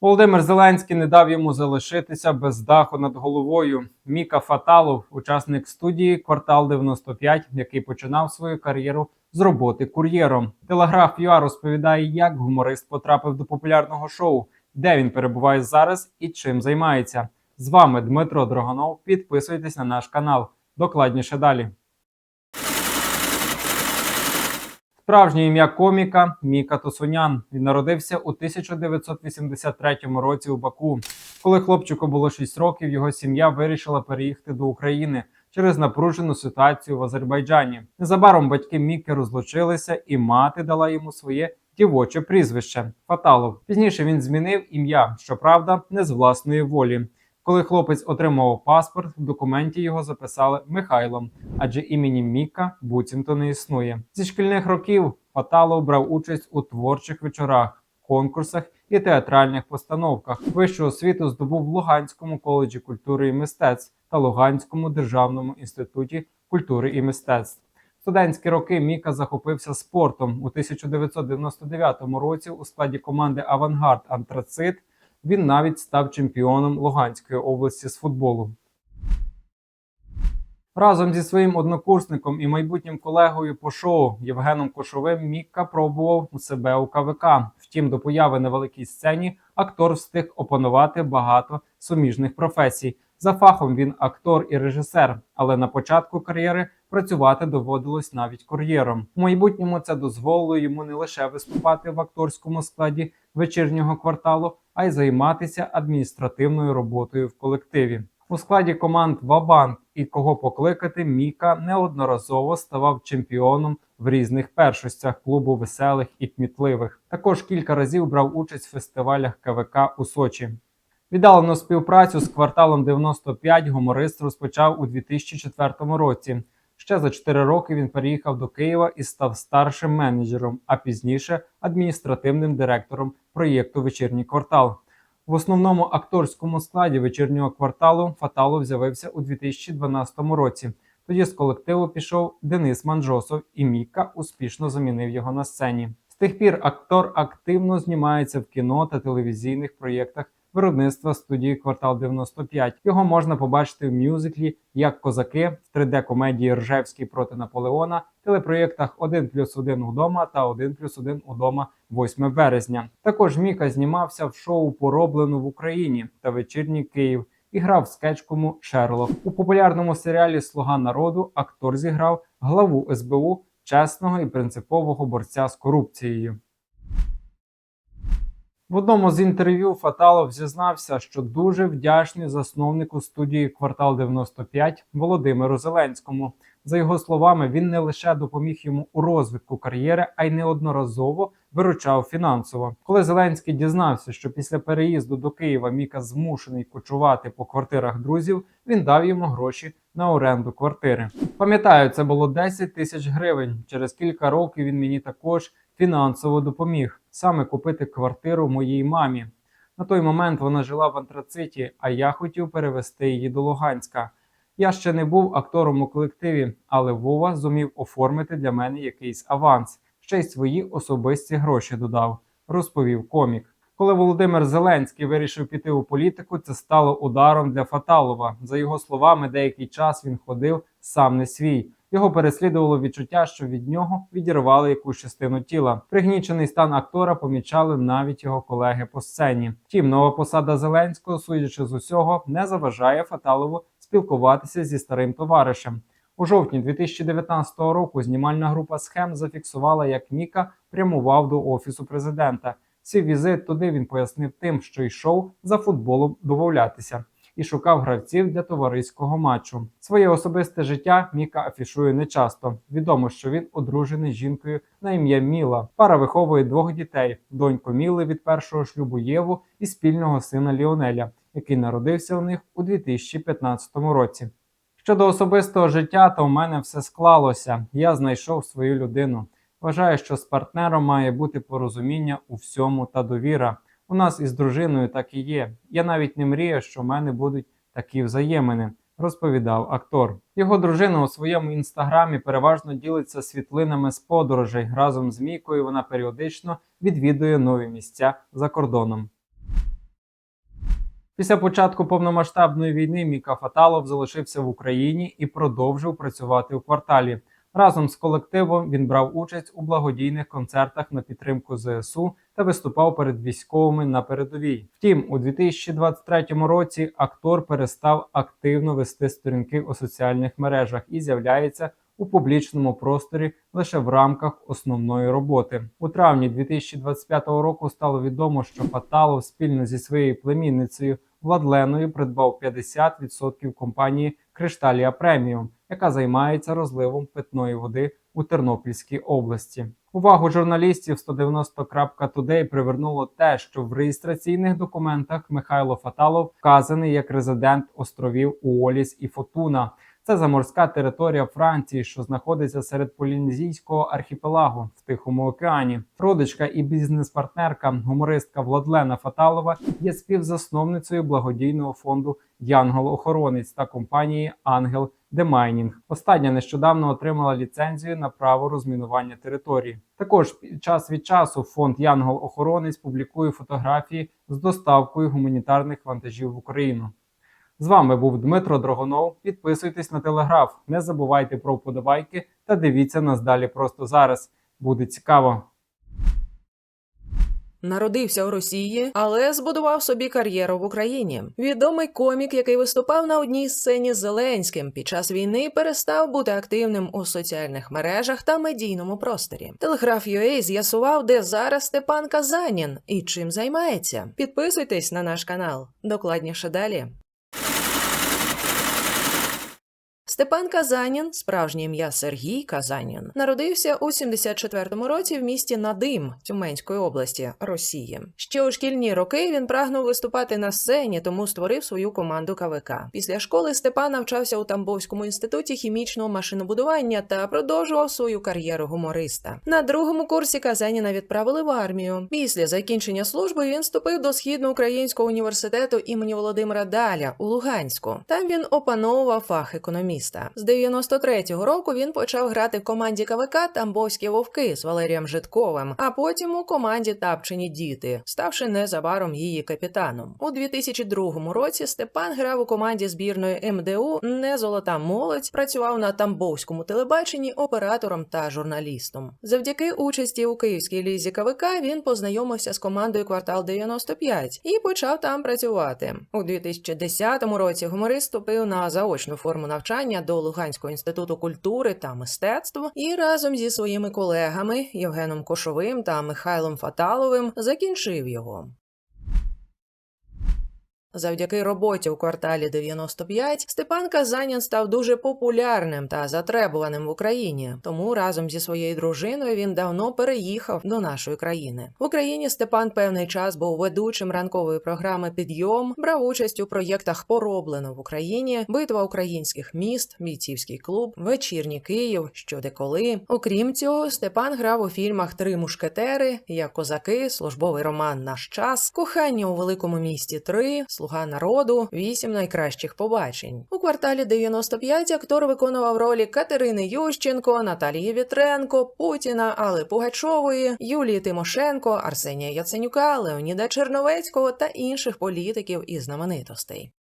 Володимир Зеленський не дав йому залишитися без даху над головою. Міка Фаталов, учасник студії Квартал 95, який починав свою кар'єру з роботи кур'єром. Телеграф ЮА розповідає, як гуморист потрапив до популярного шоу, де він перебуває зараз і чим займається. З вами Дмитро Дрогонов. Підписуйтесь на наш канал. Докладніше далі. Справжнє ім'я коміка Міка Тосунян. Він народився у 1983 році у Баку. Коли хлопчику було 6 років, його сім'я вирішила переїхати до України через напружену ситуацію в Азербайджані. Незабаром батьки Міки розлучилися, і мати дала йому своє дівоче прізвище Фаталов. Пізніше він змінив ім'я, щоправда, не з власної волі. Коли хлопець отримав паспорт, в документі його записали Михайлом, адже імені Міка буцімто не існує. Зі шкільних років Фаталов брав участь у творчих вечорах, конкурсах і театральних постановках. Вищу освіту здобув в Луганському коледжі культури і мистецтв та Луганському державному інституті культури і мистецтв. Студентські роки Міка захопився спортом у 1999 році у складі команди Авангард Антрацит. Він навіть став чемпіоном Луганської області з футболу. Разом зі своїм однокурсником і майбутнім колегою по шоу Євгеном Кошовим Мікка пробував у себе у КВК. Втім, до появи на великій сцені актор встиг опанувати багато суміжних професій. За фахом він актор і режисер, але на початку кар'єри працювати доводилось навіть кур'єром. У майбутньому це дозволило йому не лише виступати в акторському складі вечірнього кварталу, а й займатися адміністративною роботою в колективі. У складі команд Вабанк і кого покликати Міка неодноразово ставав чемпіоном в різних першостях клубу веселих і кмітливих. Також кілька разів брав участь в фестивалях КВК у Сочі. Віддалену співпрацю з кварталом 95 гуморист розпочав у 2004 році. Ще за 4 роки він переїхав до Києва і став старшим менеджером, а пізніше адміністративним директором проєкту Вечірній квартал. В основному акторському складі вечірнього кварталу Фаталов з'явився у 2012 році. Тоді з колективу пішов Денис Манжосов, і Міка успішно замінив його на сцені. З тих пір актор активно знімається в кіно та телевізійних проєктах виробництва студії Квартал 95. Його можна побачити в мюзиклі як козаки в 3D-комедії Ржевський проти Наполеона, телепроєктах 1 плюс 1 удома та 1 плюс 1 удома 8 березня. Також Міка знімався в шоу Пороблено в Україні та вечірній Київ. І грав скетчкому Шерлок. У популярному серіалі Слуга народу актор зіграв главу СБУ чесного і принципового борця з корупцією. В одному з інтерв'ю Фаталов зізнався, що дуже вдячний засновнику студії Квартал 95 Володимиру Зеленському. За його словами, він не лише допоміг йому у розвитку кар'єри, а й неодноразово виручав фінансово. Коли Зеленський дізнався, що після переїзду до Києва Міка змушений кочувати по квартирах друзів, він дав йому гроші на оренду квартири. Пам'ятаю, це було 10 тисяч гривень. Через кілька років він мені також фінансово допоміг саме купити квартиру моїй мамі. На той момент вона жила в антрациті, а я хотів перевести її до Луганська. Я ще не був актором у колективі, але Вова зумів оформити для мене якийсь аванс, ще й свої особисті гроші додав, розповів комік. Коли Володимир Зеленський вирішив піти у політику, це стало ударом для Фаталова. За його словами, деякий час він ходив сам не свій. Його переслідувало відчуття, що від нього відірвали якусь частину тіла. Пригнічений стан актора помічали навіть його колеги по сцені. Втім, нова посада Зеленського, судячи з усього, не заважає Фаталову спілкуватися зі старим товаришем. У жовтні 2019 року знімальна група схем зафіксувала, як Міка прямував до офісу президента. Свій візит туди він пояснив тим, що йшов за футболом домовлятися і шукав гравців для товариського матчу. Своє особисте життя Міка афішує нечасто. Відомо, що він одружений з жінкою на ім'я Міла. Пара виховує двох дітей: доньку Міли від першого шлюбу Єву і спільного сина Ліонеля, який народився у них у 2015 році. Щодо особистого життя, то у мене все склалося. Я знайшов свою людину. Вважаю, що з партнером має бути порозуміння у всьому та довіра. У нас із дружиною так і є. Я навіть не мрію, що в мене будуть такі взаємини, розповідав актор. Його дружина у своєму інстаграмі переважно ділиться світлинами з подорожей. Разом з Мікою вона періодично відвідує нові місця за кордоном. Після початку повномасштабної війни Міка Фаталов залишився в Україні і продовжив працювати у кварталі. Разом з колективом він брав участь у благодійних концертах на підтримку ЗСУ та виступав перед військовими на передовій. Втім, у 2023 році актор перестав активно вести сторінки у соціальних мережах і з'являється у публічному просторі лише в рамках основної роботи. У травні 2025 року стало відомо, що Фаталов спільно зі своєю племінницею Владленою придбав 50% компанії Кришталія Преміум, яка займається розливом питної води у Тернопільській області. Увагу журналістів 190.today привернуло те, що в реєстраційних документах Михайло Фаталов вказаний як резидент островів Уоліс і Фотуна. Це заморська територія Франції, що знаходиться серед полінезійського архіпелагу в Тихому океані. Родичка і бізнес-партнерка, гумористка Владлена Фаталова є співзасновницею благодійного фонду Янгол-охоронець та компанії Ангел Демайнінг. Остання нещодавно отримала ліцензію на право розмінування території. Також час від часу фонд Янгол-охоронець публікує фотографії з доставкою гуманітарних вантажів в Україну. З вами був Дмитро Дрогонов. Підписуйтесь на телеграф, не забувайте про вподобайки та дивіться нас далі просто зараз. Буде цікаво. Народився у Росії, але збудував собі кар'єру в Україні. Відомий комік, який виступав на одній сцені з Зеленським під час війни, перестав бути активним у соціальних мережах та медійному просторі. Телеграф UA з'ясував, де зараз Степан Казанін і чим займається. Підписуйтесь на наш канал. Докладніше далі. Степан Казанін, справжнє ім'я Сергій Казанін, народився у 74-му році в місті Надим Тюменської області Росії. Ще у шкільні роки він прагнув виступати на сцені, тому створив свою команду КВК. Після школи Степан навчався у Тамбовському інституті хімічного машинобудування та продовжував свою кар'єру гумориста. На другому курсі Казаніна відправили в армію. Після закінчення служби він вступив до східноукраїнського університету імені Володимира Даля у Луганську. Там він опановував фах економіста. З 93-го року він почав грати в команді КВК Тамбовські вовки з Валерієм Житковим, а потім у команді Тапчені діти, ставши незабаром її капітаном. У 2002 році Степан грав у команді збірної МДУ Не золота молодь, працював на Тамбовському телебаченні оператором та журналістом. Завдяки участі у київській лізі КВК він познайомився з командою Квартал 95 і почав там працювати. У 2010 році гуморист вступив на заочну форму навчання до Луганського інституту культури та мистецтв і разом зі своїми колегами Євгеном Кошовим та Михайлом Фаталовим закінчив його. Завдяки роботі у кварталі 95 Степан Казанін став дуже популярним та затребуваним в Україні. Тому разом зі своєю дружиною він давно переїхав до нашої країни. В Україні Степан певний час був ведучим ранкової програми Підйом, брав участь у проєктах Пороблено в Україні, битва українських міст, бійцівський клуб, вечірній Київ, що де. Окрім цього, Степан грав у фільмах Три мушкетери, як козаки, службовий роман Наш час, кохання у великому місті 3, Слуга народу, вісім найкращих побачень. У кварталі 95 актор виконував ролі Катерини Ющенко, Наталії Вітренко, Путіна, Алли Пугачової, Юлії Тимошенко, Арсенія Яценюка, Леоніда Черновецького та інших політиків і знаменитостей.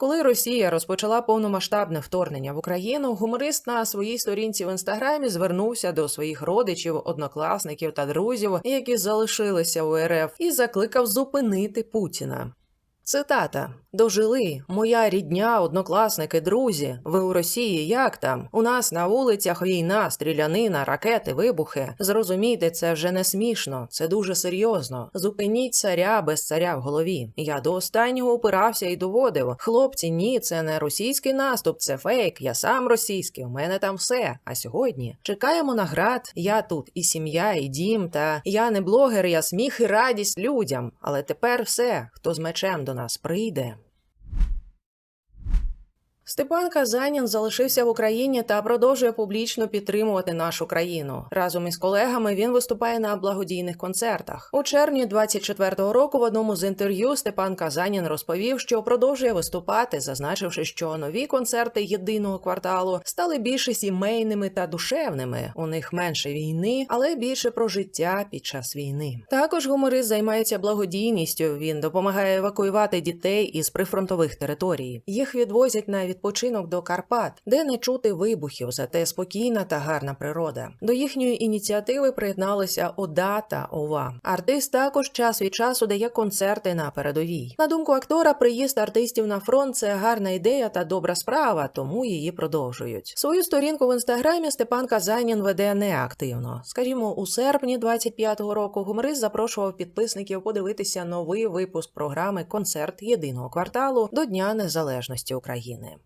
Коли Росія розпочала повномасштабне вторгнення в Україну, гуморист на своїй сторінці в інстаграмі звернувся до своїх родичів, однокласників та друзів, які залишилися у РФ, і закликав зупинити Путіна. Цитата: Дожили, моя рідня, однокласники, друзі. Ви у Росії як там? У нас на вулицях війна, стрілянина, ракети, вибухи. Зрозумійте, це вже не смішно, це дуже серйозно. Зупиніть царя без царя в голові. Я до останнього опирався і доводив. Хлопці, ні, це не російський наступ, це фейк. Я сам російський. У мене там все. А сьогодні чекаємо наград. Я тут і сім'я, і дім. Та я не блогер, я сміх і радість людям. Але тепер все, хто з мечем до нас прийде. Степан Казанін залишився в Україні та продовжує публічно підтримувати нашу країну. Разом із колегами він виступає на благодійних концертах. У червні 24-го року в одному з інтерв'ю Степан Казанін розповів, що продовжує виступати, зазначивши, що нові концерти єдиного кварталу стали більше сімейними та душевними. У них менше війни, але більше про життя під час війни. Також гуморист займається благодійністю. Він допомагає евакуювати дітей із прифронтових територій. Їх відвозять на відпочинок до Карпат, де не чути вибухів, зате спокійна та гарна природа. До їхньої ініціативи приєдналися ОДА та ОВА. Артист також час від часу дає концерти на передовій. На думку актора, приїзд артистів на фронт це гарна ідея та добра справа, тому її продовжують. Свою сторінку в інстаграмі Степан Казанін веде неактивно. Скажімо, у серпні 25-го року гуморист запрошував підписників подивитися новий випуск програми Концерт єдиного кварталу до Дня Незалежності України.